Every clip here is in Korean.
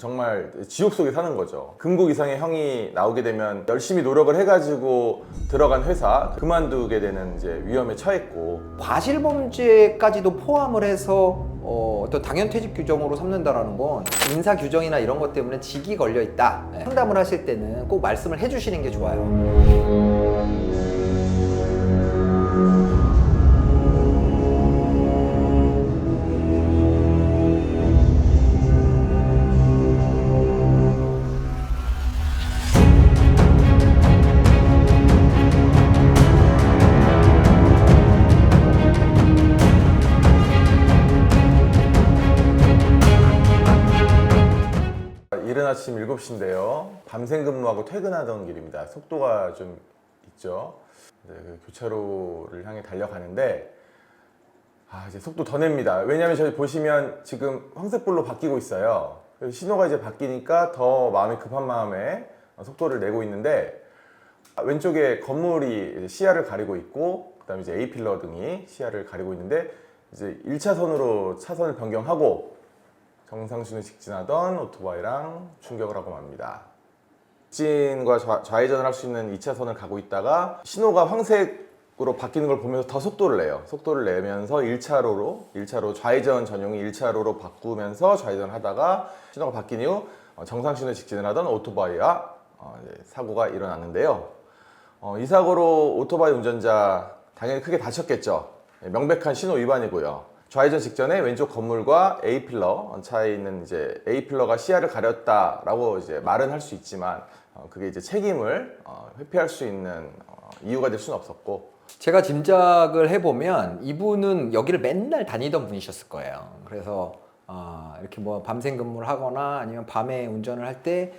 정말 지옥 속에 사는 거죠. 금국 이상의 형이 나오게 되면 열심히 노력을 해가지고 들어간 회사 그만두게 되는 이제 위험에 처했고 과실범죄까지도 포함을 해서 어, 떤 당연퇴직 규정으로 삼는다라는 건 인사 규정이나 이런 것 때문에 직이 걸려 있다. 네. 상담을 하실 때는 꼭 말씀을 해주시는 게 좋아요. 이른 아침 7시인데요. 밤샘 근무하고 퇴근하던 길입니다. 속도가 좀 있죠. 네, 그 교차로를 향해 달려가는데 아, 이제 속도 더 냅니다. 왜냐하면 저기 보시면 지금 황색불로 바뀌고 있어요. 신호가 이제 바뀌니까 더 마음이 급한 마음에 속도를 내고 있는데 아, 왼쪽에 건물이 시야를 가리고 있고 그다음에 이제 A 필러 등이 시야를 가리고 있는데 이제 1차선으로 차선을 변경하고 정상순을 직진하던 오토바이랑 충격을 하고 맙니다. 직진과 좌, 좌회전을 할 수 있는 2차선을 가고 있다가 신호가 황색으로 바뀌는 걸 보면서 더 속도를 내요. 속도를 내면서 1차로로 1차로 좌회전 전용이 1차로로 바꾸면서 좌회전을 하다가 신호가 바뀐 이후 어, 정상신호 직진을 하던 오토바이와 어, 사고가 일어났는데요. 어, 이 사고로 오토바이 운전자 당연히 크게 다쳤겠죠. 예, 명백한 신호 위반이고요. 좌회전 직전에 왼쪽 건물과 A 필러 차에 있는 이제 A 필러가 시야를 가렸다라고 이제 말은 할 수 있지만 어, 그게 이제 책임을 어, 회피할 수 있는 어, 이유가 될 수는 없었고 제가 짐작을 해보면 이분은 여기를 맨날 다니던 분이셨을 거예요. 그래서 아, 이렇게 뭐 밤샘 근무를 하거나 아니면 밤에 운전을 할 때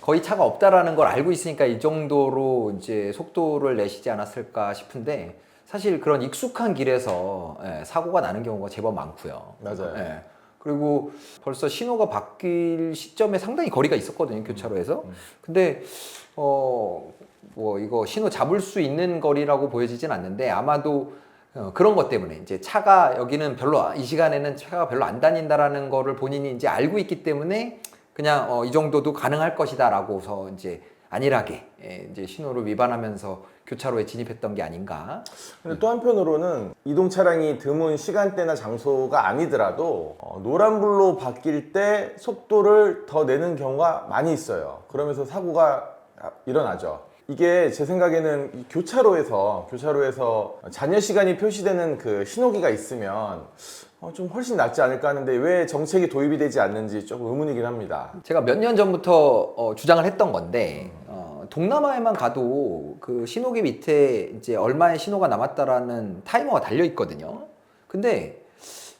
거의 차가 없다라는 걸 알고 있으니까 이 정도로 이제 속도를 내시지 않았을까 싶은데 사실 그런 익숙한 길에서 예, 사고가 나는 경우가 제법 많고요. 맞아요. 예. 그리고 벌써 신호가 바뀔 시점에 상당히 거리가 있었거든요 교차로에서. 근데 어 뭐 이거 신호 잡을 수 있는 거리라고 보여지진 않는데 아마도 어, 그런 것 때문에 이제 차가 여기는 별로 이 시간에는 차가 별로 안 다닌다라는 거를 본인이 이제 알고 있기 때문에 그냥 어, 이 정도도 가능할 것이다라고서 이제 안일하게 예, 이제 신호를 위반하면서 교차로에 진입했던 게 아닌가. 근데 또 한편으로는 이동 차량이 드문 시간대나 장소가 아니더라도 어, 노란불로 바뀔 때 속도를 더 내는 경우가 많이 있어요. 그러면서 사고가 일어나죠. 이게 제 생각에는 이 교차로에서 교차로에서 자녀 시간이 표시되는 그 신호기가 있으면 어, 좀 훨씬 낫지 않을까 하는데 왜 정책이 도입이 되지 않는지 조금 의문이긴 합니다. 제가 몇 년 전부터 어, 주장을 했던 건데 어, 동남아에만 가도 그 신호기 밑에 이제 얼마의 신호가 남았다라는 타이머가 달려 있거든요. 근데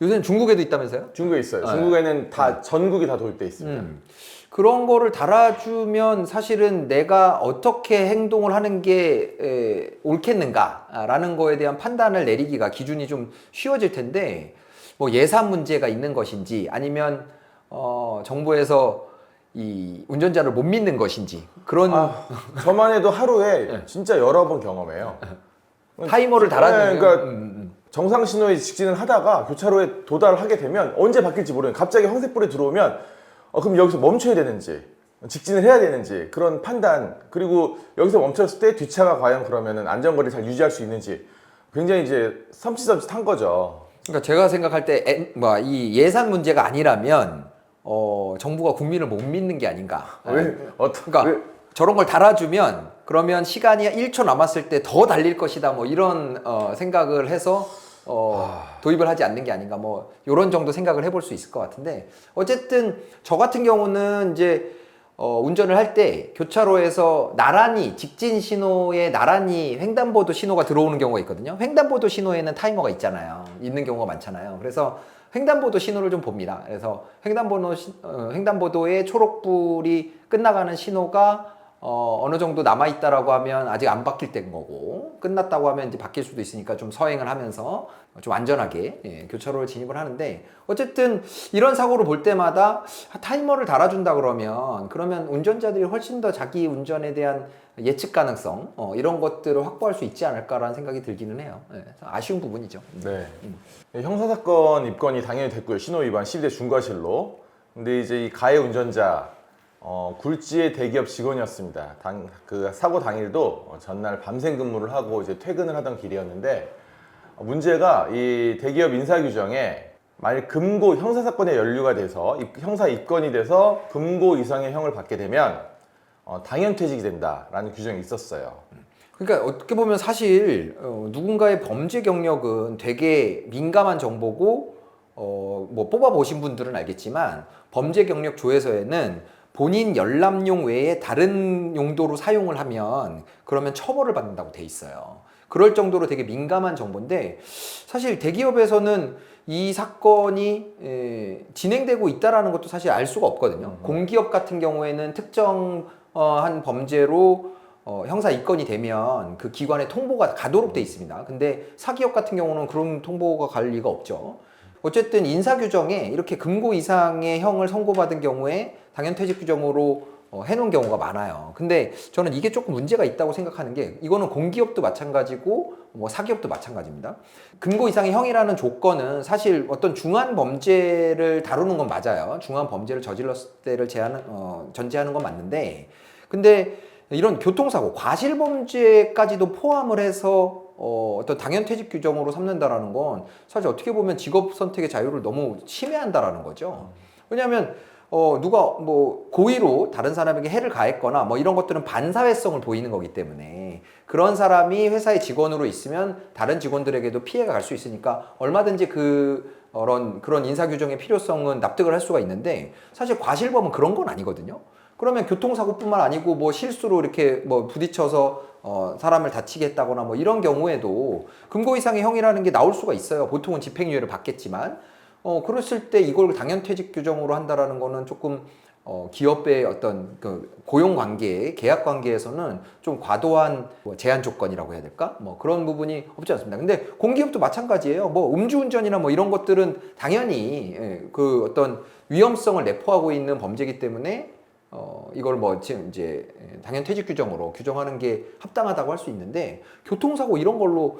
요새는 중국에도 있다면서요? 중국에 있어요. 네. 중국에는 다 전국이 다 도입돼 있습니다. 음. 그런 거를 달아주면 사실은 내가 어떻게 행동을 하는 게 에, 옳겠는가라는 거에 대한 판단을 내리기가 기준이 좀 쉬워질 텐데 뭐 예산 문제가 있는 것인지 아니면 어, 정부에서 이 운전자를 못 믿는 것인지 그런 아, 저만 해도 하루에 네. 진짜 여러 번 경험해요. 타이머를 달아주면 네, 그러니까 음, 음. 정상 신호에 직진을 하다가 교차로에 도달을 하게 되면 언제 바뀔지 모르는 갑자기 황색불이 들어오면 어, 그럼 여기서 멈춰야 되는지 직진을 해야 되는지 그런 판단 그리고 여기서 멈췄을 때 뒷차가 과연 그러면은 안전거리를 잘 유지할 수 있는지 굉장히 이제 섬찟섬찟한 거죠. 그러니까 제가 생각할 때 뭐 이 예산 문제가 아니라면 어, 정부가 국민을 못 믿는 게 아닌가. 왜 어떤 그러니까 왜- 저런 걸 달아주면 그러면 시간이 1초 남았을 때 더 달릴 것이다 뭐 이런 어, 생각을 해서 어, 도입을 하지 않는 게 아닌가 뭐 이런 정도 생각을 해볼 수 있을 것 같은데 어쨌든 저 같은 경우는 이제 어, 운전을 할 때 교차로에서 나란히 직진 신호에 나란히 횡단보도 신호가 들어오는 경우가 있거든요. 횡단보도 신호에는 타이머가 있잖아요. 있는 경우가 많잖아요. 그래서 횡단보도 신호를 좀 봅니다. 그래서 횡단보도 시- 어, 횡단보도에 초록불이 끝나가는 신호가 어, 어느 정도 남아 있다라고 하면 아직 안 바뀔 때인 거고 끝났다고 하면 이제 바뀔 수도 있으니까 좀 서행을 하면서 좀 안전하게 예, 교차로를 진입을 하는데 어쨌든 이런 사고를 볼 때마다 타이머를 달아준다 그러면 그러면 운전자들이 훨씬 더 자기 운전에 대한 예측 가능성 어, 이런 것들을 확보할 수 있지 않을까라는 생각이 들기는 해요. 예, 아쉬운 부분이죠. 네. 형사사건 입건이 당연히 됐고요. 신호 위반 12대 중과실로. 근데 이제 이 가해 운전자 어, 굴지의 대기업 직원이었습니다. 당, 그 사고 당일도 어, 전날 밤샘 근무를 하고 이제 퇴근을 하던 길이었는데 어, 문제가 이 대기업 인사 규정에 만약 금고 형사 사건에 연루가 돼서 입- 형사 입건이 돼서 금고 이상의 형을 받게 되면 어, 당연 퇴직이 된다라는 규정이 있었어요. 그러니까 어떻게 보면 사실 어, 누군가의 범죄 경력은 되게 민감한 정보고 어, 뭐 뽑아 보신 분들은 알겠지만 범죄 경력 조회서에는 본인 열람용 외에 다른 용도로 사용을 하면 그러면 처벌을 받는다고 돼 있어요. 그럴 정도로 되게 민감한 정보인데 사실 대기업에서는 이 사건이 에, 진행되고 있다라는 것도 사실 알 수가 없거든요. 공기업 같은 경우에는 특정한 범죄로 어, 형사 입건이 되면 그 기관에 통보가 가도록 돼 있습니다. 근데 사기업 같은 경우는 그런 통보가 갈 리가 없죠. 어쨌든 인사 규정에 이렇게 금고 이상의 형을 선고받은 경우에 당연 퇴직 규정으로 어, 해놓은 경우가 많아요. 근데 저는 이게 조금 문제가 있다고 생각하는 게 이거는 공기업도 마찬가지고 뭐 사기업도 마찬가지입니다. 금고 이상의 형이라는 조건은 사실 어떤 중한 범죄를 다루는 건 맞아요. 중한 범죄를 저질렀을 때를 제하는 어, 전제하는 건 맞는데 근데 이런 교통사고, 과실범죄까지도 포함을 해서 어, 어떤 당연퇴직 규정으로 삼는다라는 건 사실 어떻게 보면 직업 선택의 자유를 너무 침해한다라는 거죠. 왜냐하면 어, 누가 뭐 고의로 다른 사람에게 해를 가했거나 뭐 이런 것들은 반사회성을 보이는 거기 때문에 그런 사람이 회사의 직원으로 있으면 다른 직원들에게도 피해가 갈 수 있으니까 얼마든지 그 그런 그런 인사 규정의 필요성은 납득을 할 수가 있는데 사실 과실범은 그런 건 아니거든요. 그러면 교통사고뿐만 아니고 뭐 실수로 이렇게 뭐 부딪혀서 어 사람을 다치게 했다거나 뭐 이런 경우에도 금고 이상의 형이라는 게 나올 수가 있어요. 보통은 집행유예를 받겠지만 어 그랬을 때 이걸 당연퇴직 규정으로 한다라는 거는 조금 어 기업의 어떤 그 고용 관계, 계약 관계에서는 좀 과도한 뭐 제한 조건이라고 해야 될까? 뭐 그런 부분이 없지 않습니다. 근데 공기업도 마찬가지예요. 뭐 음주운전이나 뭐 이런 것들은 당연히 예, 그 어떤 위험성을 내포하고 있는 범죄이기 때문에 어, 이걸 뭐 지금 이제 당연 퇴직 규정으로 규정하는 게 합당하다고 할 수 있는데 교통사고 이런 걸로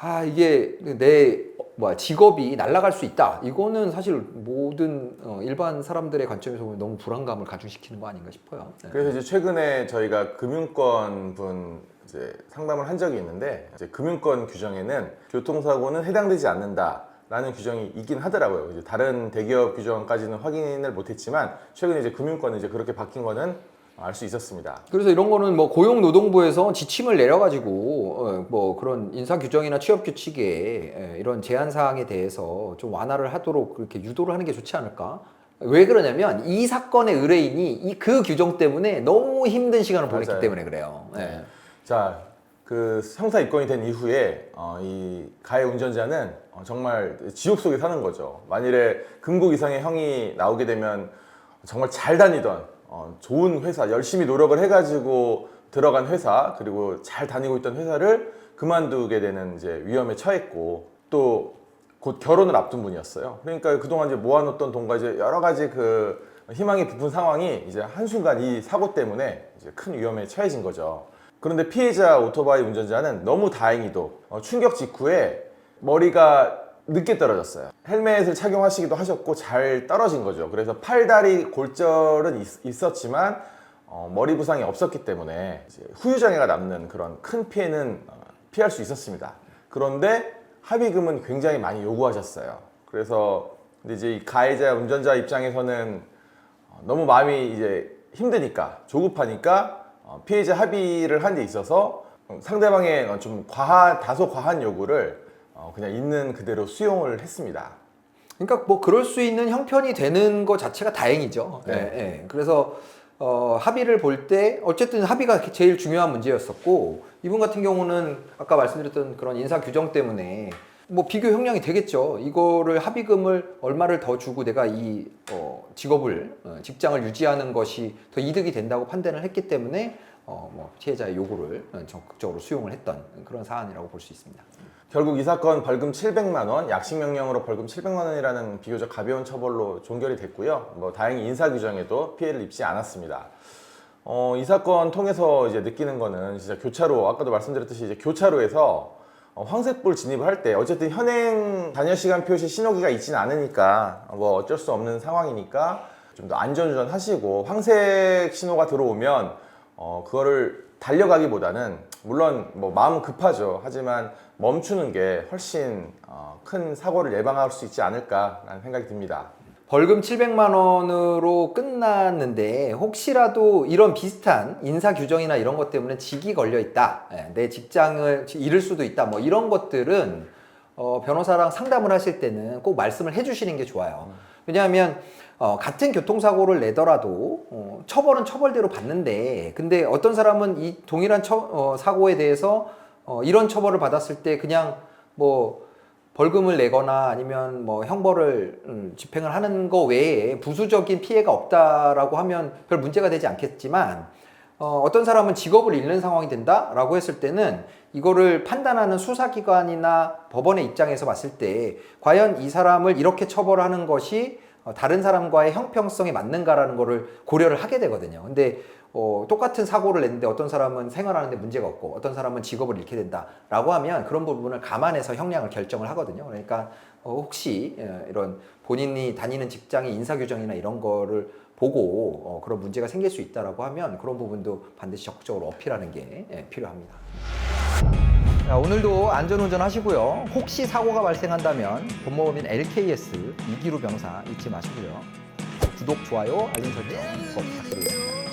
아 이게 내 뭐야 직업이 날아갈 수 있다 이거는 사실 모든 어, 일반 사람들의 관점에서 보면 너무 불안감을 가중시키는 거 아닌가 싶어요. 네. 그래서 이제 최근에 저희가 금융권 분 이제 상담을 한 적이 있는데 이제 금융권 규정에는 교통사고는 해당되지 않는다 라는 규정이 있긴 하더라고요. 이제 다른 대기업 규정까지는 확인을 못했지만 최근에 이제 금융권은 이제 그렇게 바뀐 거는 알 수 있었습니다. 그래서 이런 거는 뭐 고용노동부에서 지침을 내려가지고 어, 뭐 그런 인사 규정이나 취업 규칙에 예, 이런 제한 사항에 대해서 좀 완화를 하도록 그렇게 유도를 하는 게 좋지 않을까? 왜 그러냐면 이 사건의 의뢰인이 이 그 규정 때문에 너무 힘든 시간을 보냈기 맞아요. 때문에 그래요. 예. 자, 그 형사 입건이 된 이후에 어, 이 가해 운전자는 어, 정말 지옥 속에 사는 거죠. 만일에 금고 이상의 형이 나오게 되면 정말 잘 다니던 어, 좋은 회사, 열심히 노력을 해가지고 들어간 회사 그리고 잘 다니고 있던 회사를 그만두게 되는 이제 위험에 처했고 또 곧 결혼을 앞둔 분이었어요. 그러니까 그동안 이제 모아놓던 돈과 이제 여러 가지 그 희망이 부푼 상황이 이제 한순간 이 사고 때문에 이제 큰 위험에 처해진 거죠. 그런데 피해자 오토바이 운전자는 너무 다행히도 어, 충격 직후에 머리가 늦게 떨어졌어요. 헬멧을 착용하시기도 하셨고 잘 떨어진 거죠. 그래서 팔다리 골절은 있, 었지만 머리 부상이 없었기 때문에 후유장애가 남는 그런 큰 피해는 어, 피할 수 있었습니다. 그런데 합의금은 굉장히 많이 요구하셨어요. 그래서 이제 이 가해자 운전자 입장에서는 어, 너무 마음이 이제 힘드니까 조급하니까 어, 피해자 합의를 한 데 있어서 어, 상대방의 어, 좀 과한 다소 과한 요구를 어, 그냥 있는 그대로 수용을 했습니다. 그러니까 뭐 그럴 수 있는 형편이 되는 것 자체가 다행이죠. 네. 예, 예. 그래서 어, 합의를 볼 때 어쨌든 합의가 제일 중요한 문제였었고 이분 같은 경우는 아까 말씀드렸던 그런 인사 규정 때문에 뭐 비교 형량이 되겠죠. 이거를 합의금을 얼마를 더 주고 내가 이 어, 직업을 어, 직장을 유지하는 것이 더 이득이 된다고 판단을 했기 때문에 어, 뭐 피해자의 요구를 어, 적극적으로 수용을 했던 그런 사안이라고 볼 수 있습니다. 결국 이 사건 벌금 700만 원, 약식 명령으로 벌금 700만 원이라는 비교적 가벼운 처벌로 종결이 됐고요. 뭐 다행히 인사 규정에도 피해를 입지 않았습니다. 어, 이 사건 통해서 이제 느끼는 거는 진짜 교차로 아까도 말씀드렸듯이 이제 교차로에서 어, 황색불 진입을 할때 어쨌든 현행 단위 시간 표시 신호기가 있지는 않으니까 뭐 어쩔 수 없는 상황이니까 좀 더 안전운전 하시고 황색 신호가 들어오면 어, 그거를 달려가기보다는 물론 뭐 마음은 급하죠. 하지만 멈추는 게 훨씬 어, 큰 사고를 예방할 수 있지 않을까라는 생각이 듭니다. 벌금 700만 원으로 끝났는데 혹시라도 이런 비슷한 인사 규정이나 이런 것 때문에 직이 걸려 있다. 예, 내 직장을 잃을 수도 있다. 뭐 이런 것들은 어, 변호사랑 상담을 하실 때는 꼭 말씀을 해주시는 게 좋아요. 왜냐하면 어, 같은 교통사고를 내더라도 어, 처벌은 처벌대로 받는데 근데 어떤 사람은 이 동일한 처- 어, 사고에 대해서 어, 이런 처벌을 받았을 때 그냥 뭐 벌금을 내거나 아니면 뭐 형벌을 음, 집행을 하는 거 외에 부수적인 피해가 없다라고 하면 별 문제가 되지 않겠지만 어, 어떤 사람은 직업을 잃는 상황이 된다라고 했을 때는 이거를 판단하는 수사기관이나 법원의 입장에서 봤을 때 과연 이 사람을 이렇게 처벌하는 것이 어, 다른 사람과의 형평성에 맞는가라는 거를 고려를 하게 되거든요. 근데 어, 똑같은 사고를 냈는데 어떤 사람은 생활하는데 문제가 없고 어떤 사람은 직업을 잃게 된다라고 하면 그런 부분을 감안해서 형량을 결정을 하거든요. 그러니까 어, 혹시 어, 이런 본인이 다니는 직장의 인사 규정이나 이런 거를 보고 어, 그런 문제가 생길 수 있다라고 하면 그런 부분도 반드시 적극적으로 어필하는 게 예, 필요합니다. 자, 오늘도 안전운전 하시고요. 혹시 사고가 발생한다면 본모범인 LKS 이기루 병사 잊지 마시고요. 구독, 좋아요, 알림 설정 꼭 부탁드리겠습니다.